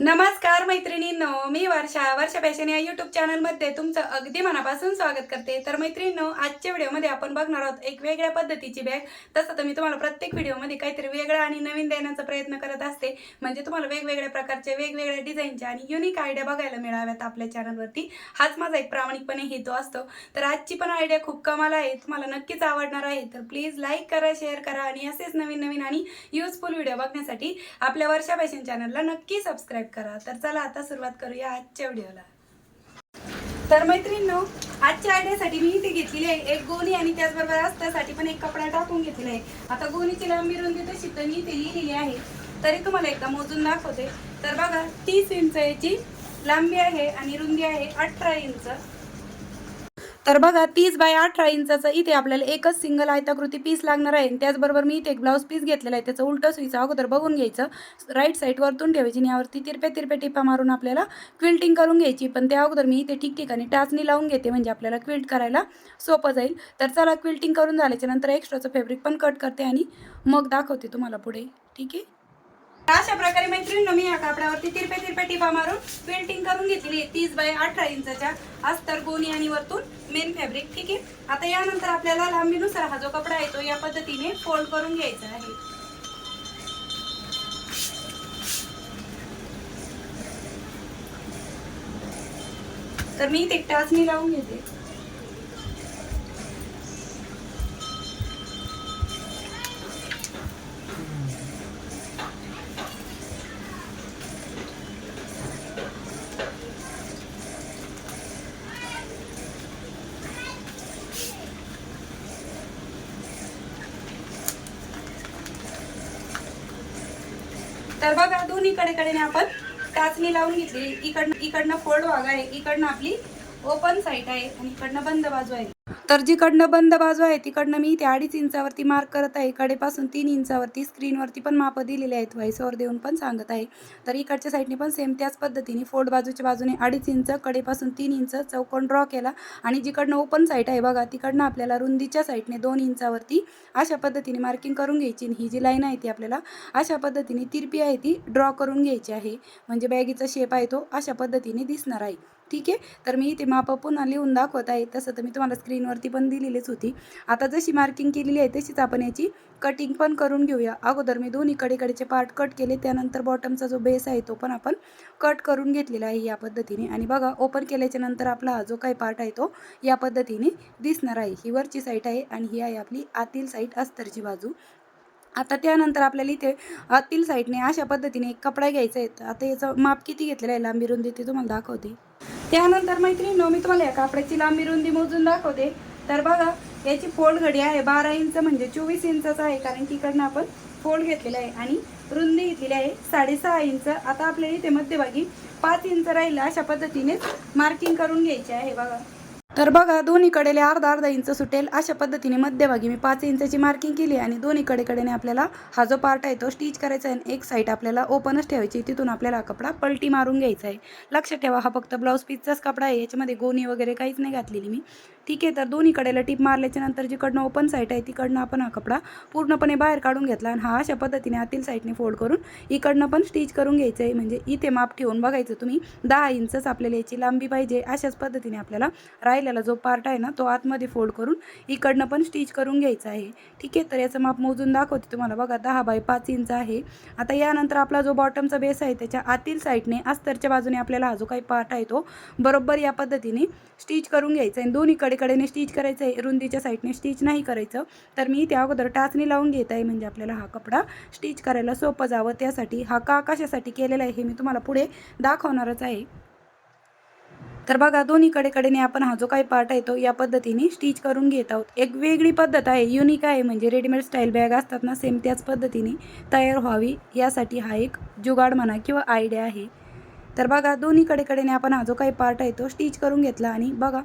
नमस्कार मैत्रिणींनो मी वर्षा. वर्षा फॅशन या युट्यूब चॅनलमध्ये तुमचं अगदी मनापासून स्वागत करते. तर मैत्रिणींनो आजच्या व्हिडिओमध्ये आपण बघणार आहोत एक वेगळ्या पद्धतीची बॅग तसं तर मी तुम्हाला प्रत्येक व्हिडिओमध्ये काहीतरी वेगळं आणि नवीन देण्याचा प्रयत्न करत असते. म्हणजे तुम्हाला वेगवेगळ्या प्रकारचे वेगवेगळ्या डिझाईनच्या आणि युनिक आयडिया बघायला मिळाव्यात आपल्या चॅनलवरती हाच माझा एक प्रामाणिकपणे हेतू असतो. तर आजची पण आयडिया खूप कमाल आहे. तुम्हाला नक्कीच आवडणार आहे. तर प्लीज लाईक करा शेअर करा आणि असेच नवीन नवीन आणि युजफुल व्हिडिओ बघण्यासाठी आपल्या वर्षा फॅशन चॅनलला नक्की सबस्क्राईब करा. तर चला आता सुरुवात करूया आजच्या व्हिडिओला. तर मैत्रिणींनो आजच्या आयडियासाठी मी इथे घेतलेली आहे एक गोणी आणि त्याचबरोबर अस्तासाठी पण एक कपडा टाकून घेतलेला आहे. आता गोणीची लांबी रुंदी तशी तर मी इथे लिहिलेली आहे. तरी तुम्हाला एकदा मोजून दाखवते. तर बघा तीस इंच याची लांबी आहे आणि रुंदी आहे अठरा इंच. तर बघा तीस बाय अठरा इंचाचं इथे आपल्याला एकच सिंगल आयताकृती पीस लागणार आहे. आणि त्याचबरोबर मी इथे एक ब्लाऊज पीस घेतलेला आहे. त्याचं उलटं सुईचा अगोदर बघून घ्यायचं. राईट साईड वरतून ठेवायची आणि यावरती तिरप्या तिरप्या टिपा मारून आपल्याला क्विल्टिंग करून घ्यायची. पण त्या अगोदर मी इथे ठिकठिकाणी टाचणी लावून घेते म्हणजे आपल्याला क्विल्ट करायला सोपं जाईल. तर चला क्विल्टिंग करून झाल्याच्यानंतर एक्स्ट्राचं फॅब्रिक पण कट करते आणि मग दाखवते तुम्हाला पुढे. ठीक आहे? अशा प्रकारे मैत्रिणीनं मी या कापडावरती तिरपे तिरपे टिपा मारून पेंटिंग करून घेतलेली आहे. तीस बाय अठरा इंचाच्या अस्तर गोणी आणि वरतून मेन फॅब्रिक ठीक आहे? आता यानंतर आपल्याला लांबीनुसार हा जो कपडा आहे तो या पद्धतीने फोल्ड करून घ्यायचा आहे. तर मी ते टाचणी लावून घेते. तर बघा दोन्ही कडेने आपण टाचणी लावून घेतली. इकडनं इकडनं फोल्ड वाग आहे इकडनं आपली ओपन साईट आहे आणि इकडनं बंद बाजू आहे. तर जिकडनं बंद बाजू आहे तिकडनं मी इथे अडीच इंचावरती मार्क करत आहे. कडेपासून तीन इंचावरती स्क्रीनवरती पण मापं दिलेले आहेत. व्हाईसवर देऊन पण सांगत आहे. तर इकडच्या साईडने पण सेम त्याच पद्धतीने फोल्ड बाजूच्या बाजूने अडीच इंच कडेपासून तीन इंच चौकोन ड्रॉ केला. आणि जिकडनं ओपन साईट आहे बघा तिकडनं आपल्याला रुंदीच्या साईडने दोन इंचावरती अशा पद्धतीने मार्किंग करून घ्यायची. आणि ही जी लाईन आहे ती आपल्याला अशा पद्धतीने तिरपी आहे ती ड्रॉ करून घ्यायची आहे. म्हणजे बॅगीचा शेप आहे तो अशा पद्धतीने दिसणार आहे. ठीक आहे? तर मी इथे माप पुन्हा लिहून दाखवत आहे. तसं तर मी तुम्हाला स्क्रीनवरती पण दिलेलीच होती. आता जशी मार्किंग केलेली आहे तशीच आपण याची कटिंग पण करून घेऊया. अगोदर मी दोन्ही कडेकडेचे पार्ट कट केले त्यानंतर बॉटमचा जो बेस आहे तो पण आपण कट करून घेतलेला आहे या पद्धतीने. आणि बघा ओपन केल्याच्यानंतर आपला हा जो काही पार्ट आहे तो या पद्धतीने दिसणार आहे. ही वरची साईट आहे आणि ही आहे आपली आतील साईट अस्तरची बाजू. आता त्यानंतर आपल्याला इथे आतील साईडने अशा पद्धतीने एक कपडा घ्यायचा आहे. आता याचं माप किती घेतलेलं आहे लांबी रुंदी ते तुम्हाला दाखवते. त्यानंतर मैत्रिणी मी तुम्हाला या कापडाची लांबी रुंदी मोजून दाखवते. तर बघा याची फोल्ड घडी आहे बारा इंच म्हणजे चोवीस इंचाचा आहे कारण तिकडनं आपण फोल्ड घेतलेला आहे आणि रुंदी घेतलेली आहे साडेसहा इंच. आता आपल्याला इथे मध्यभागी पाच इंच राहिलं अशा पद्धतीने मार्किंग करून घ्यायची आहे. बघा तर बघा दोन्हीकडेले अर्धा अर्धा इंच सुटेल. अशा पद्धतीने मध्यभागी मी पाच इंचाची मार्किंग केली आणि दोन्हीकडे कडेने आपल्याला हा जो पार्ट आहे तो स्टिच करायचा आहे. आणि एक साईड आपल्याला ओपनच ठेवायची तिथून आपल्याला कपडा पलटी मारून घ्यायचा आहे. लक्षात ठेवा हा फक्त ब्लाऊज पीसचाच कपडा आहे. याच्यामध्ये गोणी वगैरे काहीच नाही घातलेली मी. ठीक आहे तर दोन्हीकडेला टीप मारल्याच्या नंतर जिकडनं ओपन साईट आहे तिकडनं आपण हा कपडा पूर्णपणे बाहेर काढून घेतला आणि हा अशा पद्धतीने आतील साईडने फोल्ड करून इकडनं पण स्टिच करून घ्यायचं आहे. म्हणजे इथे माप ठेवून बघायचं तुम्ही दहा इंचच आपल्याला याची लांबी पाहिजे. अशाच पद्धतीने आपल्याला राहिलेला जो पार्ट आहे ना तो आतमध्ये फोल्ड करून इकडनं पण स्टिच करून घ्यायचा आहे. ठीक आहे? तर याचं माप मोजून दाखवते तुम्हाला. बघा दहा बाय पाच इंच आहे. आता यानंतर आपला जो बॉटमचा बेस आहे त्याच्या आतील साईडने अस्तरच्या बाजूने आपल्याला हा जो काही पार्ट आहे तो बरोबर या पद्धतीने स्टिच करून घ्यायचा आहे. दोन्ही कडेकडेने स्टिच करायचं आहे. रुंदीच्या साईडने स्टिच नाही करायचं. तर मी त्या अगोदर टाचणी लावून घेत आहे. म्हणजे आपल्याला हा कपडा स्टिच करायला सोपं जावं. त्यासाठी हा का कशासाठी केलेला आहे हे मी तुम्हाला पुढे दाखवणारच आहे. तर बघा दोन्हीकडे कडेने आपण हा जो काही पार्ट आहे तो या पद्धतीने स्टिच करून घेत आहोत. एक वेगळी पद्धत आहे युनिक आहे म्हणजे रेडीमेड स्टाईल बॅग असतात ना सेम त्याच पद्धतीने तयार व्हावी. यासाठी हा एक जुगाड म्हणा किंवा आयडिया आहे. तर बघा दोन्हीकडे कडेने आपण हा जो काही पार्ट आहे तो स्टिच करून घेतला आणि बघा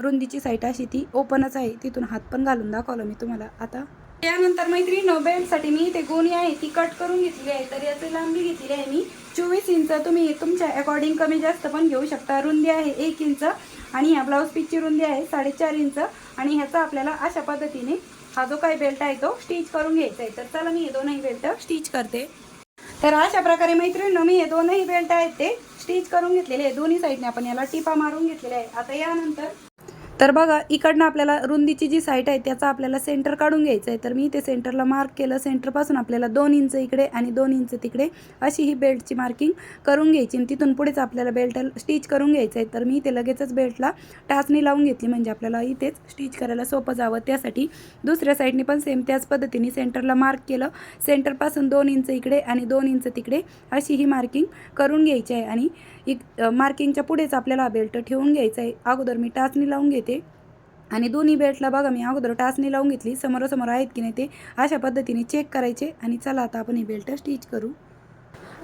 रुंदीची साईट अशी ती ओपनच आहे. तिथून हात पण घालून दाखवलं मी तुम्हाला आता. त्यानंतर मैत्रिणी बेल्टसाठी मी ते गोणी आहे ती कट करून घेतली आहे. तर याची लांबी घेतली आहे मी चोवीस इंच तुम्ही तुमच्या अकॉर्डिंग कमी जास्त पण घेऊ शकता. रुंदी आहे एक इंच आणि ह्या ब्लाऊज पीसची रुंदी आहे साडेचार इंच आणि ह्याचा आपल्याला अशा पद्धतीने हा जो काही बेल्ट आहे तो स्टिच करून घ्यायचा आहे. तर चला मी हे दोनही बेल्ट स्टिच करते. तर अशा प्रकारे मैत्रिणी मी हे दोनही बेल्ट आहेत ते स्टिच करून घेतलेले आहे. दोन्ही साईडने आपण याला टिपा मारून घेतलेले आहे आता यानंतर तर बघा इकडनं आपल्याला रुंदीची जी साईट आहे त्याचा आपल्याला सेंटर काढून घ्यायचं आहे. तर मी ते सेंटरला मार्क केलं. सेंटरपासून आपल्याला दोन इंच इकडे आणि दोन इंच तिकडे अशी ही बेल्टची मार्किंग करून घ्यायची. आणि तिथून पुढेच आपल्याला बेल्ट स्टिच करून घ्यायचं आहे. तर मी ते लगेचच बेल्टला टाचणी लावून घेतली. म्हणजे आपल्याला इथेच स्टिच करायला सोपं जावं. त्यासाठी दुसऱ्या साईडने पण सेम त्याच पद्धतीने सेंटरला मार्क केलं. सेंटरपासून दोन इंच इकडे आणि दोन इंच तिकडे अशी ही मार्किंग करून घ्यायची आहे. आणि इक मार्किंगच्या पुढेच आपल्याला बेल्ट ठेवून घ्यायचा आहे. अगोदर मी टाचणी लावून घेते आणि दोन्ही बेल्टला बघा मी अगोदर टाचणी लावून घेतली. समोरासमोर आहेत की नाही ते अशा पद्धतीने चेक करायचे आणि चला आता आपण ही बेल्ट स्टिच करू.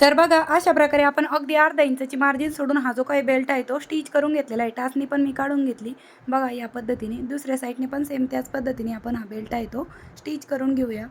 तर बघा अशा प्रकारे आपण अगदी अर्धा इंचाची मार्जिन सोडून हा जो काही बेल्ट आहे तो स्टिच करून घेतलेला आहे. टाचणी पण मी काढून घेतली. बघा या पद्धतीने दुसऱ्या साईडने पण सेम त्याच पद्धतीने आपण हा बेल्ट आहे तो स्टिच करून घेऊया.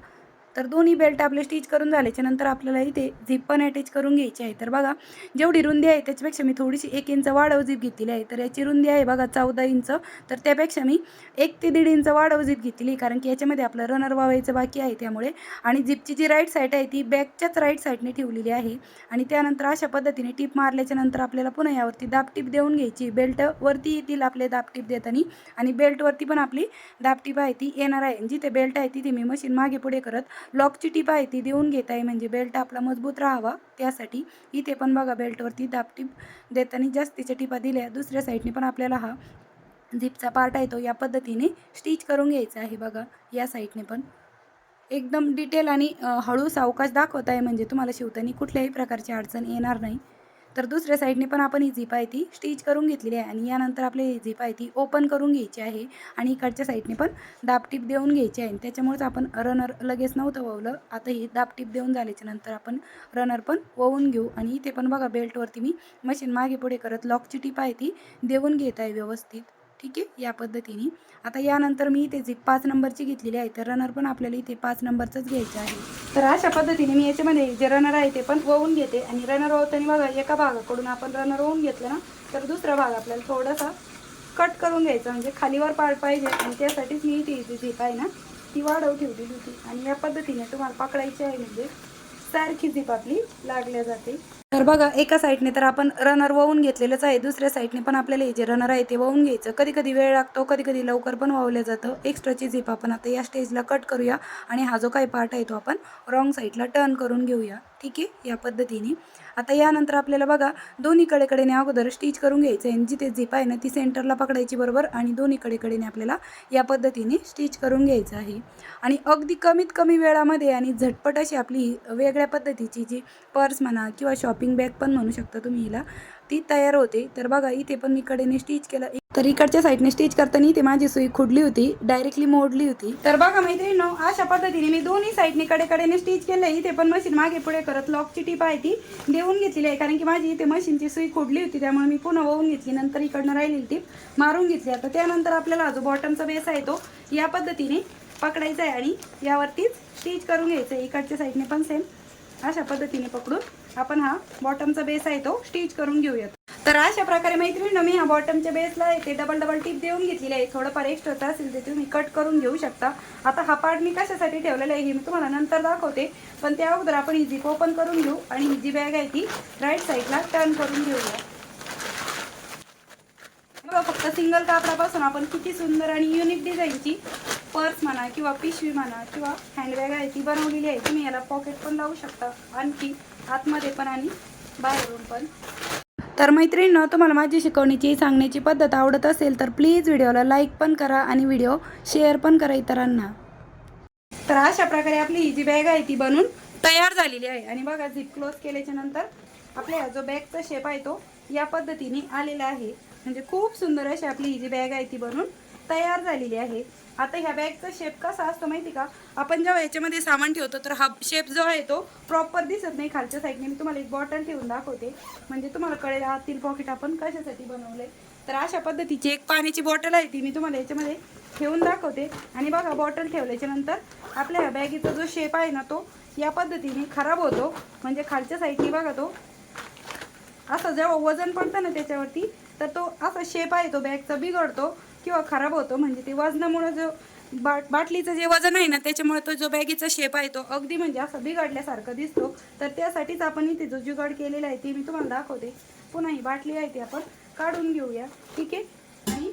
तर दोन्ही बेल्ट आपले स्टिच करून झाल्याच्यानंतर आपल्याला इथे झिप पण अटॅच करून घ्यायची आहे. तर बघा जेवढी रुंदी आहे त्याच्यापेक्षा मी थोडीशी एक इंच वाढव झिप घेतलेली आहे. तर याची रुंदी आहे बघा चौदा इंच तर त्यापेक्षा मी एक ते दीड इंच वाढव झिप घेतली कारण की याच्यामध्ये आपलं रनर वावायचं बाकी आहे त्यामुळे. आणि झिपची जी राईट साईड आहे ती बॅकच्याच राईट साईडने ठेवलेली आहे. आणि त्यानंतर अशा पद्धतीने टीप मारल्याच्या नंतर आपल्याला पुन्हा यावरती दाबटीप देऊन घ्यायची. बेल्टवरती येतील आपले दाबटीप देताना. आणि बेल्टवरती पण आपली दाबटीप आहे ती येणार आहे. जिथे बेल्ट आहे तिथे मी मशीन मागे पुढे करत लॉकची टीप आहे ती देऊन घेत आहे. म्हणजे बेल्ट आपला मजबूत राहावा. त्यासाठी इथे पण बघा बेल्टवरती दाबटीप देताना जास्तीच्या टिपा दिल्या. दुसऱ्या साईडने पण आपल्याला हा झिपचा पार्ट आहे तो या पद्धतीने स्टिच करून घ्यायचा आहे बघा. या साईडने पण. एकदम डिटेल आणि हळू सावकाश दाखवत आहे. म्हणजे तुम्हाला शिवताना कुठल्याही प्रकारची अडचण येणार नाही. तर दुसऱ्या साईडने पण आपण ही झिप आहे ती स्टिच करून घेतलेली आहे आणि यानंतर आपली ही झिप आहे ती ओपन करून घ्यायची आहे आणि इकडच्या साईडने पण दाबटीप देऊन घ्यायची आहे. त्याच्यामुळेच आपण रनर लगेच नव्हतं ववलं. आता ही दाबटीप देऊन झाल्याच्यानंतर आपण रनर पण ववून घेऊ. आणि इथे पण बघा बेल्टवरती मी मशीन मागे पुढे करत लॉकची टीप आहे ती देऊन घेत आहे व्यवस्थित. ठीक आहे? या पद्धतीने. आता यानंतर मी इथे जी पाच नंबरची घेतलेली आहे तर रनर पण आपल्याला इथे पाच नंबरचंच घ्यायचं आहे. तर अशा पद्धतीने मी याच्यामध्ये जे रनर आहे ते पण वळून घेते. आणि रनर वळताना बघा एका भागाकडून आपण रनर वळून घेतलं ना तर दुसरा भाग आपल्याला थोडासा कट करून घ्यायचा म्हणजे खालीवर पाड पाहिजे. आणि त्यासाठीच मी इथे जी झीप आहे ना ती वाढव ठेवलेली होती. आणि या पद्धतीने तुम्हाला पकडायची आहे म्हणजे सारखी झीप आपली लागल्या जाते. तर बघा एका साईडने तर आपण रनर वाहून घेतलेलंच आहे. दुसऱ्या साईडने पण आपल्याला हे जे रनर आहे ते वाहून घ्यायचं. कधी कधी वेळ लागतो कधी कधी लवकर पण वावलं जातं. एक्स्ट्राची झिप आपण आता या स्टेजला कट करूया. आणि हा जो काही पार्ट आहे तो आपण रॉंग साईडला टर्न करून घेऊया. ठीक आहे या पद्धतीने. आता यानंतर आपल्याला बघा दोन्हीकडे कडेने अगोदर स्टिच करून घ्यायचं आहे. आणि जिथे झिप आहे ना ती सेंटरला पकडायची बरोबर. आणि दोन्हीकडे कडेने आपल्याला या पद्धतीने स्टिच करून घ्यायचं आहे. आणि अगदी कमीत कमी वेळामध्ये आणि झटपट अशी आपली वेगळ्या पद्धतीची जी पर्स म्हणा किंवा शॉपिंग बॅग पण म्हणू शकता तुम्ही हिला ती तयार होते. तर बघा इथे पण मी कडेने स्टिच केलं. तर इकडच्या साईडने स्टिच करताना इथे माझी सुई खुडली होती डायरेक्टली मोडली होती. तर बघा मैत्रिणी अशा पद्धतीने मी दोन्ही साईडने कडेकडेने स्टिच केलं. इथे पण मशीन मागे पुढे करत लॉकची टीप आहे ती देऊन घेतलेली आहे. कारण की माझी इथे मशीनची सुई खुडली होती त्यामुळे मी पुन्हा वळून घेतली. नंतर इकडनं राहिलेली टीप मारून घेतली. आता त्यानंतर आपल्याला जो बॉटमचा बेस आहे तो या पद्धतीने पकडायचा आहे आणि यावरतीच स्टिच करून घ्यायचं आहे. इकडच्या साईडने पण सेम अशा पद्धतीने पकडून आपण हा बॉटमचा बेस आहे तो स्टिच करून घेऊयात. तर अशा प्रकारे मैत्रिणी मी हा बॉटमच्या बेसला आहे ते डबल डबल टिप देऊन घेतलेली आहे. थोडंफार एक्स्ट्रा असेल ते तुम्ही कट करून घेऊ शकता. आता हा पार्ट मी कशासाठी ठेवलेला आहे हे मी तुम्हाला नंतर दाखवते. पण त्या अगोदर आपण ही झिप ओपन करून घेऊ आणि ही जी बॅग आहे ती राईट साईडला टर्न करून घेऊया फक्त सिंगल कापडापासून आपण किती सुंदर आणि युनिक डिझाईनची पर्स म्हणा किंवा पिशवी म्हणा किंवा हँडबॅग आहे ती बनवलेली आहे तुम्ही याला पॉकेट पण लावू शकता. आणखी आतमध्ये पण आणि बाहेरून पण. तर मैत्रिणींनो तुम्हाला माझी शिकवण्याची सांगण्याची पद्धत आवडत असेल तर प्लीज व्हिडिओला लाईक पण करा आणि व्हिडिओ शेअर पण करा इतरांना. तर अशा प्रकारे आपली ही जी बॅग आहे ती बनून तयार झालेली आहे. आणि बघा झिप क्लोज केल्याच्यानंतर आपल्या हा जो बॅगचा शेप आहे तो या पद्धतीने आलेला आहे. म्हणजे खूप सुंदर अशी आपली ही जी बॅग आहे ती बनून तयार झालेली आहे. आता ह्या बॅगचा शेप कसा असतो माहिती का? आपण जेव्हा याच्यामध्ये सामान ठेवतो तर हा शेप जो आहे तो प्रॉपर दिसत नाही खालच्या साईडने मी तुम्हाला एक बॉटल ठेवून दाखवते. म्हणजे तुम्हाला कळेल आतील पॉकेट आपण कशासाठी बनवले तर अशा पद्धतीची एक पाण्याची बॉटल आहे ती मी तुम्हाला याच्यामध्ये ठेवून दाखवते. आणि बघा बॉटल ठेवल्याच्या नंतर आपल्या ह्या बॅगीचा जो शेप आहे ना तो या पद्धतीने खराब होतो. म्हणजे खालच्या साईडने बघा तो असं जेव्हा वजन पडतं ना त्याच्यावरती तर तो असा शेप आहे तो बॅगचा बिघडतो किंवा खराब होतो. म्हणजे ते वजनामुळं जो बाट बाटलीचं जे वजन आहे ना त्याच्यामुळे तो जो बॅगीचा शेप आहे तो अगदी म्हणजे असा बिघडल्यासारखा दिसतो. तर त्यासाठीच आपण इथे जो जुगाड केलेला आहे ते मी तुम्हाला दाखवते. पुन्हा ही बाटली आहे ती आपण काढून घेऊया. ठीक आहे? आणि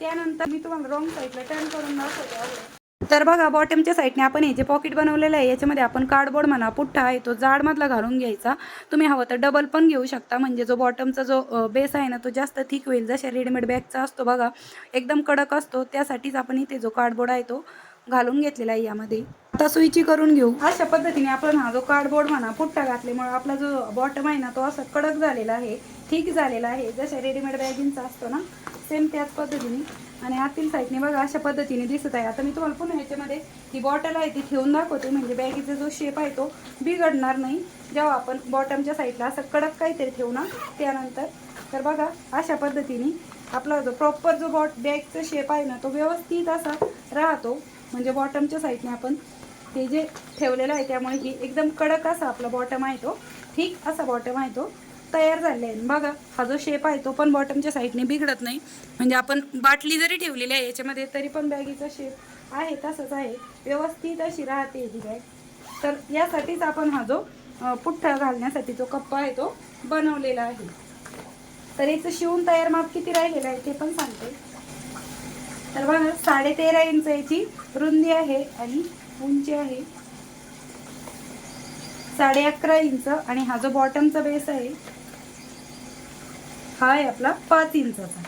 त्यानंतर मी तुम्हाला रॉंग साईडला टर्न करून दाखवते. अगोदर. तर बघा बॉटमच्या साईडने आपण हे जे पॉकेट बनवलेलं आहे याच्यामध्ये आपण कार्डबोर्ड म्हणा पुठ्ठा आहे तो जाडमधला घालून घ्यायचा. तुम्ही हवं तर डबल पण घेऊ शकता. म्हणजे जो बॉटमचा जो बेस आहे ना तो जास्त थिक होईल. जशा रेडीमेड बॅगचा असतो बघा एकदम कडक असतो त्यासाठीच आपण इथे जो कार्डबोर्ड आहे तो घालून घेतलेला आहे यामध्ये. आता सुईची करून घेऊ. अशा पद्धतीने आपण हा जो कार्डबोर्ड म्हणा पुठ्ठा घातल्यामुळे आपला जो बॉटम आहे ना तो असा कडक झालेला आहे ठीक झालेला आहे. जशा रेडीमेड बॅगिंगचा असतो ना सेम त्याच पद्धतीने. आणि आतील साईडने बघा अशा पद्धतीने दिसत आहे. आता मी तुम्हाला पुन्हा ह्याच्यामध्ये ही बॉटल आहे ती ठेवून दाखवते. म्हणजे बॅगीचा जो शेप आहे तो बिघडणार नाही. जेव्हा आपण बॉटमच्या साईडला असं कडक काहीतरी ठेवू ना त्यानंतर तर बघा अशा पद्धतीने आपला जो प्रॉपर जो बॉट बॅगचा शेप आहे ना तो व्यवस्थित असा राहतो. म्हणजे बॉटमच्या साईडने आपण ते जे ठेवलेलं आहे त्यामुळे ही एकदम कडक असा आपला बॉटम आहे तो. ठीक असा बॉटम आहे तो. तयार झाले आहे बघा हा जो शेप आहे तो पण बॉटमच्या साईडने बिघडत नाही. म्हणजे आपण बाटली जरी ठेवलेली आहे याच्यामध्ये तरी पण बॅगीचा शेप आहे तसंच आहे. व्यवस्थित अशी राहते ही बॅग तर यासाठीच आपण हा जो पुठ्ठा घालण्यासाठी जो कप्पा आहे तो बनवलेला आहे. तर याचं शिवून तयार माप किती राहिलेलं आहे ते पण सांगते. तर बघा साडे तेरा इंच याची रुंदी आहे आणि उंची आहे. साडे अकरा इंच आणि हा जो बॉटमचा बेस आहे हा आहे आपला पाच इंचाचा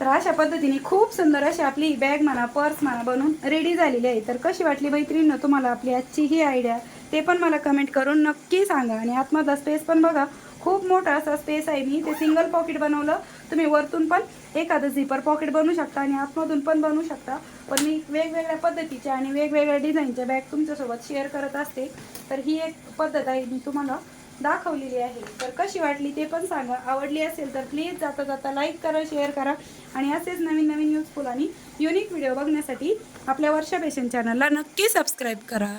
तर अशा पद्धतीने खूप सुंदर अशी आपली बॅग म्हणा पर्स म्हणा बनवून रेडी झालेली आहे. तर कशी वाटली मैत्रिणीनं तुम्हाला आपली आजची ही आयडिया ते पण मला कमेंट करून नक्की सांगा. आणि आतमधला स्पेस पण बघा. खूप मोठा असा स्पेस आहे. मी ते सिंगल पॉकेट बनवलं. तुम्ही वरतून पण एखादं झिपर पॉकेट बनवू शकता आणि आतमधून पण बनवू शकता. पण मी वेगवेगळ्या पद्धतीच्या आणि वेगवेगळ्या डिझाईनच्या बॅग तुमच्यासोबत शेअर करत असते. तर ही एक पद्धत आहे. मी तुम्हाला दाखवलेली आहे. तर कशी वाटली ते पण सांगा. आवडली असेल तर प्लीज जाता जाता लाईक करा शेअर करा. आणि असेच नवीन नवीन युजफुल आणि युनिक व्हिडिओ बघण्यासाठी आपल्या वर्षा पेशन चॅनलला नक्की सबस्क्राईब करा.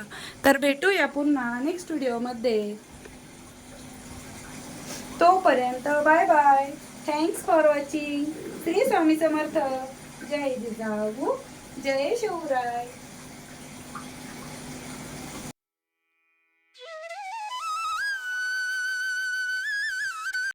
तर भेटूया पुन्हा नेक्स्ट व्हिडिओमध्ये तोपर्यंत bye bye thanks for watching Shri Swami Samarth. जय जिजाऊ. जय शिवराय.